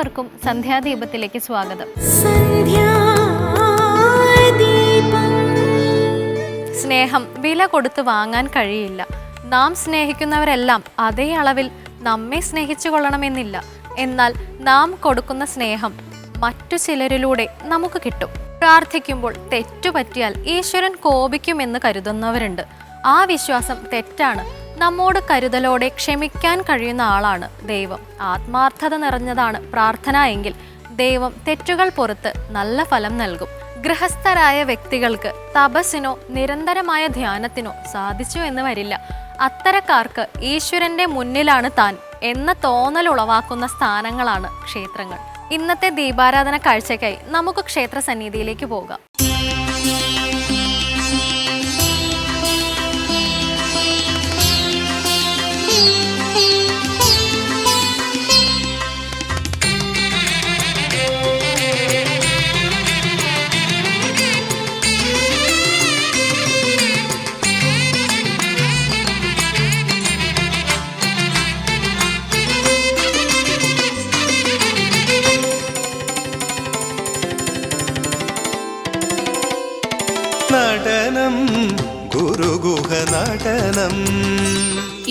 ഏവർക്കും സന്ധ്യാദീപത്തിലേക്ക് സ്വാഗതം. സ്നേഹം വില കൊടുത്ത് വാങ്ങാൻ കഴിയില്ല. നാം സ്നേഹിക്കുന്നവരെല്ലാം അതേ അളവിൽ നമ്മെ സ്നേഹിച്ചു കൊള്ളണമെന്നില്ല. എന്നാൽ നാം കൊടുക്കുന്ന സ്നേഹം മറ്റു ചിലരിലൂടെ നമുക്ക് കിട്ടും. പ്രാർത്ഥിക്കുമ്പോൾ തെറ്റുപറ്റിയാൽ ഈശ്വരൻ കോപിക്കുമെന്ന് കരുതുന്നവരുണ്ട്. ആ വിശ്വാസം തെറ്റാണ്. നമ്മോട് കരുതലോടെ ക്ഷമിക്കാൻ കഴിയുന്ന ആളാണ് ദൈവം. ആത്മാർത്ഥത നിറഞ്ഞതാണ് പ്രാർത്ഥന എങ്കിൽ ദൈവം തെറ്റുകൾ പുറത്ത് നല്ല ഫലം നൽകും. ഗൃഹസ്ഥരായ വ്യക്തികൾക്ക് തപസ്സിനോ നിരന്തരമായ ധ്യാനത്തിനോ സാധിച്ചു എന്ന് വരില്ല. അത്തരക്കാർക്ക് ഈശ്വരന്റെ മുന്നിലാണ് താൻ എന്ന തോന്നൽ ഉളവാക്കുന്ന സ്ഥാനങ്ങളാണ് ക്ഷേത്രങ്ങൾ. ഇന്നത്തെ ദീപാരാധന കാഴ്ചയ്ക്കായി നമുക്ക് ക്ഷേത്ര സന്നിധിയിലേക്ക് പോകാം.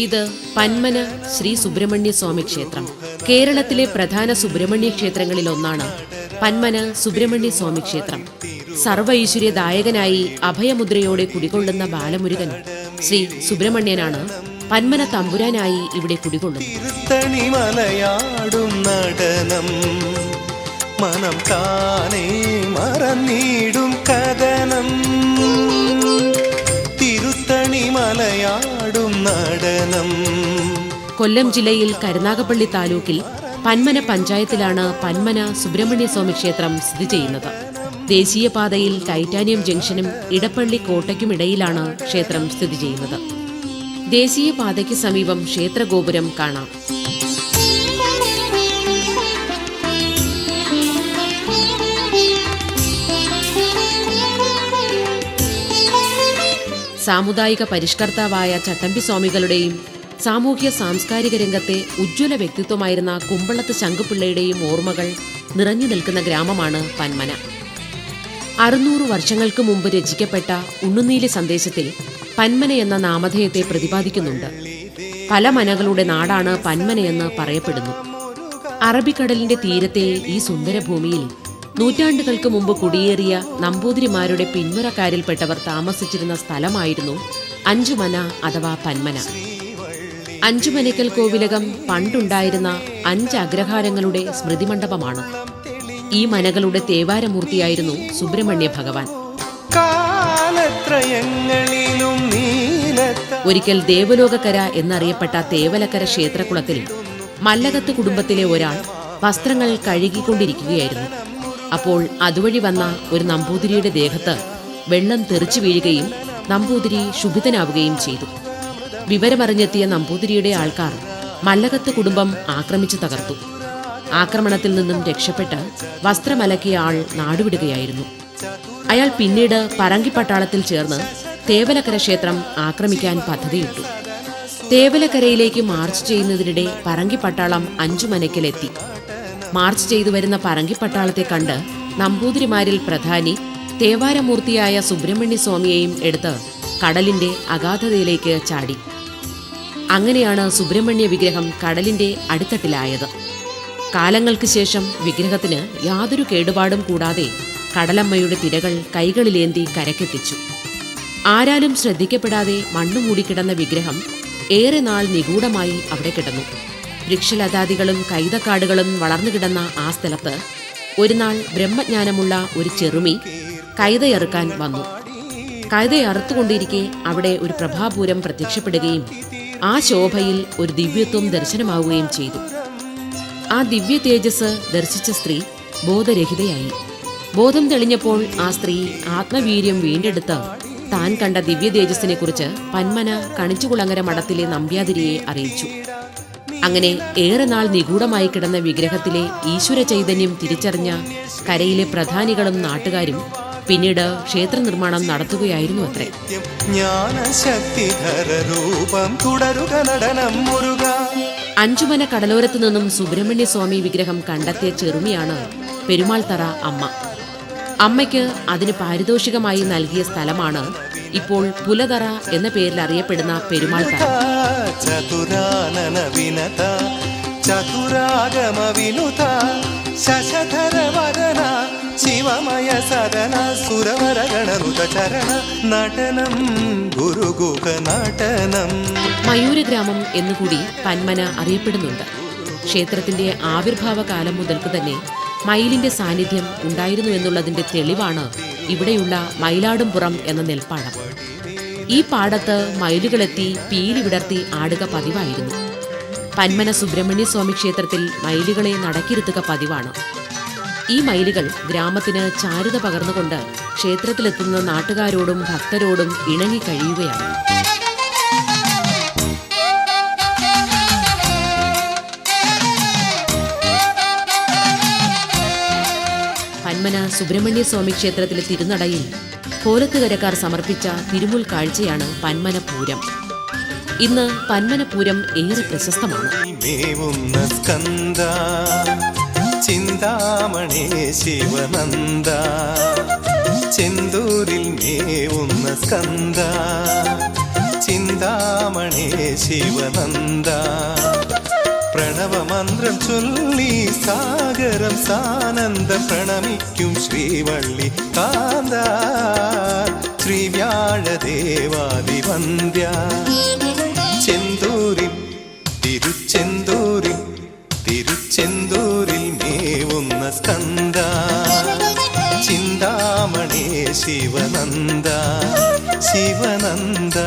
ഇത് പന്മന ശ്രീ സുബ്രഹ്മണ്യ സ്വാമി ക്ഷേത്രം. കേരളത്തിലെ പ്രധാന സുബ്രഹ്മണ്യ ക്ഷേത്രങ്ങളിൽ ഒന്നാണ് പന്മന സുബ്രഹ്മണ്യ സ്വാമി ക്ഷേത്രം. സർവ ഐശ്വര്യദായകനായി അഭയമുദ്രയോടെ കുടികൊള്ളുന്ന ബാലമുരുകൻ ശ്രീ സുബ്രഹ്മണ്യനാണ് പന്മന തമ്പുരാനായി ഇവിടെ കുടികൊള്ളുന്നത്. മനം കഥനം. തിരുത്തണി മലയാടും നടനം. കൊല്ലം ജില്ലയിൽ കരുനാഗപ്പള്ളി താലൂക്കിൽ പന്മന പഞ്ചായത്തിലാണ് പന്മന സുബ്രഹ്മണ്യ സ്വാമി ക്ഷേത്രം സ്ഥിതി ചെയ്യുന്നത്. ദേശീയപാതയിൽ ടൈറ്റാനിയം ജംഗ്ഷനും ഇടപ്പള്ളി കോട്ടയ്ക്കുമിടയിലാണ് ക്ഷേത്രം സ്ഥിതി ചെയ്യുന്നത്. ദേശീയപാതയ്ക്ക് സമീപം ക്ഷേത്രഗോപുരം കാണാം. സാമുദായിക പരിഷ്കർത്താവായ ചട്ടമ്പി സ്വാമികളുടെയും സാമൂഹ്യ സാംസ്കാരിക രംഗത്തെ ഉജ്ജ്വല വ്യക്തിത്വമായിരുന്ന കുമ്പളത്ത് ശങ്കുപിള്ളയുടെയും ഓർമ്മകൾ നിറഞ്ഞു നിൽക്കുന്ന ഗ്രാമമാണ് പന്മന. അറുന്നൂറ് വർഷങ്ങൾക്ക് മുമ്പ് രചിക്കപ്പെട്ട ഉണ്ണുനീലി സന്ദേശത്തിൽ പന്മന എന്ന നാമധേയത്തെ പ്രതിപാദിക്കുന്നുണ്ട്. പല മനകളുടെ നാടാണ് പന്മനയെന്ന് പറയപ്പെടുന്നു. അറബിക്കടലിന്റെ തീരത്തെ ഈ സുന്ദരഭൂമിയിൽ നൂറ്റാണ്ടുകൾക്ക് മുമ്പ് കുടിയേറിയ നമ്പൂതിരിമാരുടെ പിന്മുറക്കാരിൽപ്പെട്ടവർ താമസിച്ചിരുന്ന സ്ഥലമായിരുന്നു അഞ്ചുമന അഥവാ പന്മന. അഞ്ചുമനയ്ക്കൽ കോവിലകം പണ്ടുണ്ടായിരുന്ന അഞ്ച് അഗ്രഹാരങ്ങളുടെ സ്മൃതിമണ്ഡപമാണ്. ഈ മനകളുടെ തേവാരമൂർത്തിയായിരുന്നു സുബ്രഹ്മണ്യ ഭഗവാൻ. ഒരിക്കൽ ദേവലോകക്കര എന്നറിയപ്പെട്ട തേവലക്കര ക്ഷേത്രകുളത്തിൽ മല്ലകത്ത് കുടുംബത്തിലെ ഒരാൾ വസ്ത്രങ്ങൾ കഴുകിക്കൊണ്ടിരിക്കുകയായിരുന്നു. അപ്പോൾ അതുവഴി വന്ന ഒരു നമ്പൂതിരിയുടെ ദേഹത്ത് വെള്ളം തെറിച്ചു വീഴുകയും നമ്പൂതിരി ശുഭിതനാവുകയും ചെയ്തു. വിവരമറിഞ്ഞെത്തിയ നമ്പൂതിരിയുടെ ആൾക്കാർ മല്ലകത്ത് കുടുംബം ആക്രമിച്ചു തകർത്തു. ആക്രമണത്തിൽ നിന്നും രക്ഷപ്പെട്ട് വസ്ത്രമലക്കിയ ആൾ നാടുവിടുകയായിരുന്നു. അയാൾ പിന്നീട് പറങ്കിപ്പട്ടാളത്തിൽ ചേർന്ന് തേവലക്കര ക്ഷേത്രം ആക്രമിക്കാൻ പദ്ധതിയിട്ടു. തേവലക്കരയിലേക്ക് മാർച്ച് ചെയ്യുന്നതിനിടെ പറങ്കിപ്പട്ടാളം അഞ്ചുമനക്കിലെത്തി. മാർച്ച് ചെയ്തു വരുന്ന പറങ്കിപ്പട്ടാളത്തെ കണ്ട് നമ്പൂതിരിമാരിൽ പ്രധാനി തേവാരമൂർത്തിയായ സുബ്രഹ്മണ്യ സ്വാമിയെയും എടുത്ത് കടലിന്റെ അഗാധതയിലേക്ക് ചാടി. അങ്ങനെയാണ് സുബ്രഹ്മണ്യ വിഗ്രഹം കടലിന്റെ അടിത്തട്ടിലായത്. കാലങ്ങൾക്ക് ശേഷം വിഗ്രഹത്തിന് യാതൊരു കേടുപാടും കൂടാതെ കടലമ്മയുടെ തിരകൾ കൈകളിലേന്തി കരക്കെത്തിച്ചു ആരാലും ശ്രദ്ധിക്കപ്പെടാതെ മണ്ണുമൂടിക്കിടന്ന മൂടിക്കിടന്ന വിഗ്രഹം ഏറെ നാൾ നിഗൂഢമായി അവിടെ കിടന്നു. വൃക്ഷലതാദികളും കൈതക്കാടുകളും വളർന്നു കിടന്ന ആ സ്ഥലത്ത് ഒരു നാൾ ബ്രഹ്മജ്ഞാനമുള്ള ഒരു ചെറുമി കൈതയറുക്കാൻ വന്നു. കൈതയറുത്തുകൊണ്ടിരിക്കെ അവിടെ ഒരു പ്രഭാപൂരം പ്രത്യക്ഷപ്പെടുകയും ആ ശോഭയിൽ ഒരു ദിവ്യത്വം ദർശനമാവുകയും ചെയ്തു. ആ ദിവ്യ തേജസ് ദർശിച്ച സ്ത്രീ ബോധരഹിതയായി. ബോധം തെളിഞ്ഞപ്പോൾ ആ സ്ത്രീ ആത്മവീര്യം വീണ്ടെടുത്ത് താൻ കണ്ട ദിവ്യ തേജസ്സിനെ കുറിച്ച് പന്മന കണിച്ചുകുളങ്ങര മഠത്തിലെ നമ്പ്യാതിരിയെ അറിയിച്ചു. അങ്ങനെ ഏറെ നാൾ നിഗൂഢമായി കിടന്ന വിഗ്രഹത്തിലെ ഈശ്വര ചൈതന്യം തിരിച്ചറിഞ്ഞ കരയിലെ പ്രധാനികളും നാട്ടുകാരും പിന്നീട് ക്ഷേത്ര നിർമ്മാണം നടത്തുകയായിരുന്നു അത്രേ. അഞ്ചുമന കടലോരത്ത് നിന്നും സുബ്രഹ്മണ്യ സ്വാമി വിഗ്രഹം കണ്ടെത്തിയ ചെറുമിയാണ് പെരുമാൾ തറ അമ്മ. അമ്മയ്ക്ക് അതിന് പാരിതോഷികമായി നൽകിയ സ്ഥലമാണ് ഇപ്പോൾ പുലതറ എന്ന പേരിൽ അറിയപ്പെടുന്ന പെരുമാൾ ചതുരാനന വിനത ചതുരാഗമ വിനുത ശശധര വദന ശിവമയ സദന സുരവര ഗണനുത ചരണ നടനം ഗുരുഗുഹ നടനം. മയൂരഗ്രാമം എന്നുകൂടി പന്മന അറിയപ്പെടുന്നുണ്ട്. ക്ഷേത്രത്തിന്റെ ആവിർഭാവ കാലം മുതൽക്ക് തന്നെ മയിലിന്റെ സാന്നിധ്യം ഉണ്ടായിരുന്നു എന്നുള്ളതിന്റെ തെളിവാണ് ഇവിടെയുള്ള മയിലാടുംപുറം എന്ന നെൽപ്പാടം. ഈ പാടത്ത് മയിലുകളെത്തി പീലി വിടർത്തി ആടുക പതിവായിരുന്നു. പന്മന സുബ്രഹ്മണ്യ സ്വാമി ക്ഷേത്രത്തിൽ മയിലുകളെ നടക്കിരുത്തുക പതിവാണ്. ഈ മയിലുകൾ ഗ്രാമത്തിന് ചാരുത പകർന്നുകൊണ്ട് ക്ഷേത്രത്തിലെത്തുന്ന നാട്ടുകാരോടും ഭക്തരോടും ഇണങ്ങി കഴിയുകയാണ്. പന്മന സുബ്രഹ്മണ്യ സ്വാമി ക്ഷേത്രത്തിലെ തിരുനടയിൽ കോലത്തുകരക്കാർ സമർപ്പിച്ച തിരുമുൽ കാഴ്ചയാണ് പന്മന പൂരം ഇന്ന് പന്മന പൂരം ഏറെ പ്രശസ്തമാണ്. ചിന്താമണി ശിവനന്ദ മേവുന്ന സ്കന്ദ ചിന്താമണി ശിവനന്ദ. പ്രണവമന്ത്രം ചൊല്ലി സാഗരം സാനന്ദ പ്രണമിക്കും ശ്രീവള്ളി കാന്ത. ശ്രീവ്യാഴദേവാദിവന്ദ്യ ചെന്തൂരിൽ തിരുച്ചെന്തൂരിൽ തിരുച്ചെന്തൂരിൽ മേവുന്ന സ്കന്ദ. ചിന്താമണി ശിവനന്ദ ശിവനന്ദ.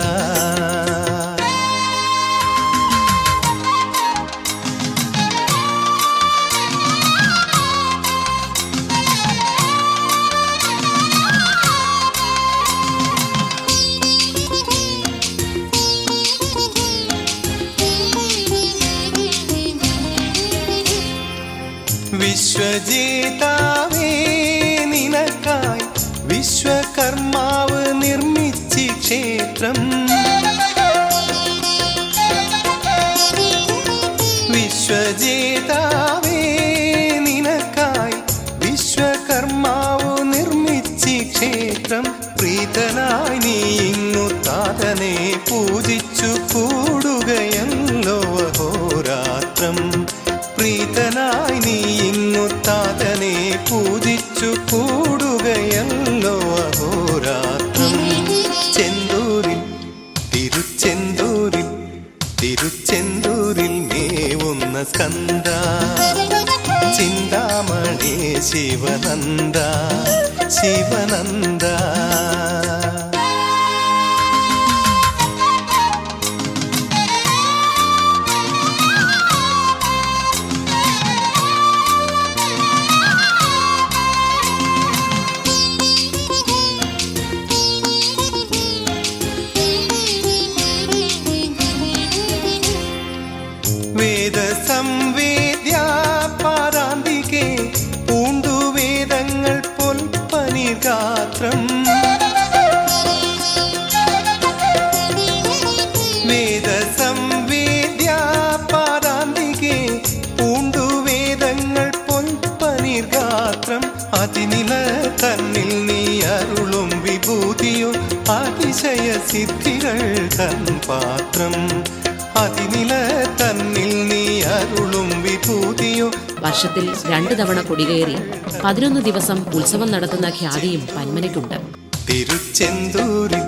വിശ്വജേതാവേ നിനക്കായി വിശ്വകർമാവ് നിർമ്മിച്ചി ക്ഷേത്രം ശിവനന്ദ ശിവനന്ദ സിദ്ധികൾ തൻ പാത്രം. അതിനില തന്നിൽ നീ അരുളും വിഭൂതിയോ. വർഷത്തിൽ രണ്ടു തവണ കൊടികയറി പതിനൊന്ന് ദിവസം ഉത്സവം നടത്തുന്ന ഖ്യാതിയും പന്മനയ്ക്കുണ്ട്. തിരുച്ചെന്തൂരിൽ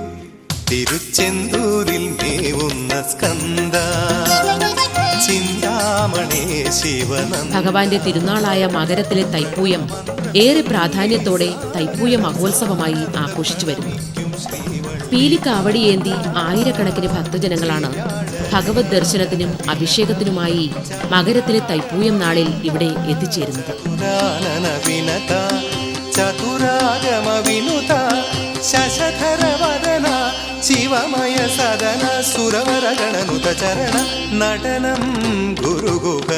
തിരുച്ചെന്തൂരിൽ മേവുന്ന സ്കന്ദ. ഭഗവാന്റെ തിരുനാളായ മകരത്തിലെ തൈപ്പൂയം ഏറെ പ്രാധാന്യത്തോടെ തൈപ്പൂയ മഹോത്സവമായി ആഘോഷിച്ചു വരുന്നു. പീലിക്കാവടിയേന്തി ആയിരക്കണക്കിന് ഭക്തജനങ്ങളാണ്. ഭഗവത് ദർശനത്തിനും അഭിഷേകത്തിനുമായി മകരത്തിലെ തൈപ്പൂയം നാളിൽ ഇവിടെ എത്തിച്ചേരുന്നത്. ശിവമയ സദന സുരവര ഗണനുത ചരണ നടനം ഗുരുഗുഹ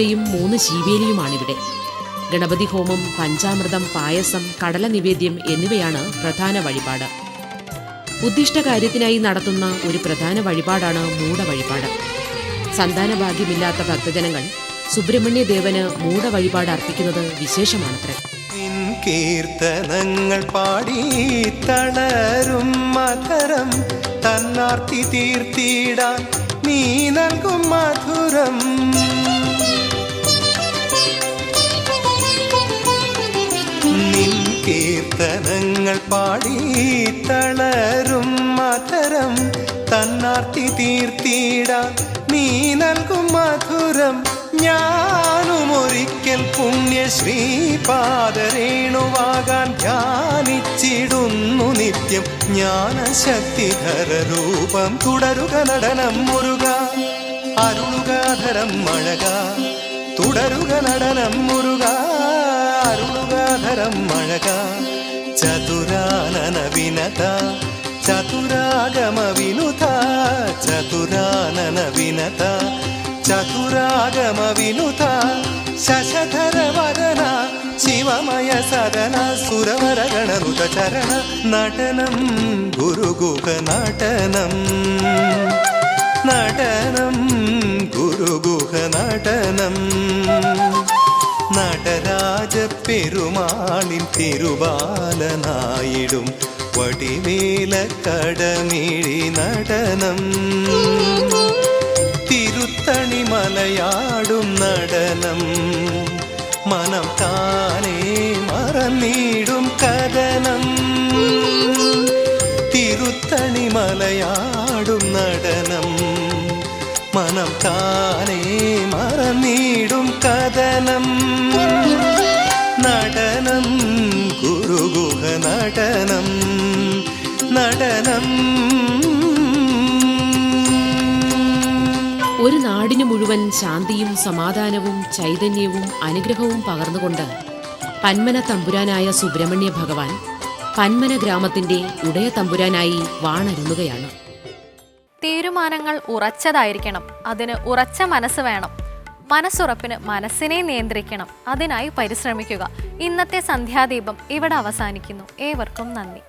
പൂജയും മൂന്ന് ശീവേലിയുമാണിവിടെ. ഗണപതി ഹോമം പഞ്ചാമൃതം പായസം കടല നിവേദ്യം എന്നിവയാണ് പ്രധാന വഴിപാട്. ഉദ്ദിഷ്ട കാര്യത്തിനായി നടത്തുന്ന ഒരു പ്രധാന വഴിപാടാണ് മൂട വഴിപാട് സന്താന ഭാഗ്യമില്ലാത്ത ഭക്തജനങ്ങൾ സുബ്രഹ്മണ്യ ദേവന് മൂട വഴിപാട് അർപ്പിക്കുന്നത് വിശേഷമാണത്രേ. കീർത്തനങ്ങൾ പാടി തളരും മധുരം തന്നാർത്തി തീർത്തിടാൻ നീ നൽകും മധുരം. കീർത്തനങ്ങൾ പാടി തളരും മധുരം തന്നാർത്തി തീർത്തിടാൻ നീ നൽകും മധുരം ഞാനും ഒരിക്കൽ പുണ്യശ്രീ പാദരേണുവാകാൻ ധ്യാനിച്ചിടുന്നു നിത്യം. ജ്ഞാനശക്തിധര രൂപം തുടരുക നടനം മുരുക അരുളുകാധരം മഴക തുടരുക നടനം മുരുക അരുളുകാധരം മഴക ചതുരാനന വിനത ചതുരാഗമ വിനുത ചതുരാനന വിനത ചതുരാഗമ വിനുത ശശധര വദന ശിവമയ സദന സുരവര ഗണനുത ചരണ നടനം ഗുരുഗുഹ നടനം നടനം ഗുരുഗുഹ നടനം നടരാജ പെരുമാളിൻ തിരുബാലനായിടും വടിവേല കടമിഴി നടനം. തിരുത്തണി മലയാടും നടനം. മനം താനേ മറന്നിടും കഥനം. തിരുത്തണി മലയാടും നടനം. മനം താനേ മറന്നിടും കഥനം. നടനം ഗുരുഗുഹ നടനം. നടനം. ഒരു നാടിനു മുഴുവൻ ശാന്തിയും സമാധാനവും ചൈതന്യവും അനുഗ്രഹവും പകർന്നുകൊണ്ട് പന്മന തമ്പുരാനായ സുബ്രഹ്മണ്യ ഭഗവാൻ പന്മന ഗ്രാമത്തിന്റെ ഉടയ തമ്പുരാനായി വാണരുന്നുകയാണ് തീരുമാനങ്ങൾ ഉറച്ചതായിരിക്കണം. അതിന് ഉറച്ച മനസ്സ് വേണം. മനസ്സുറപ്പിന് മനസ്സിനെ നിയന്ത്രിക്കണം. അതിനായി പരിശ്രമിക്കുക. ഇന്നത്തെ സന്ധ്യാദീപം ഇവിടെ അവസാനിക്കുന്നു. ഏവർക്കും നന്ദി.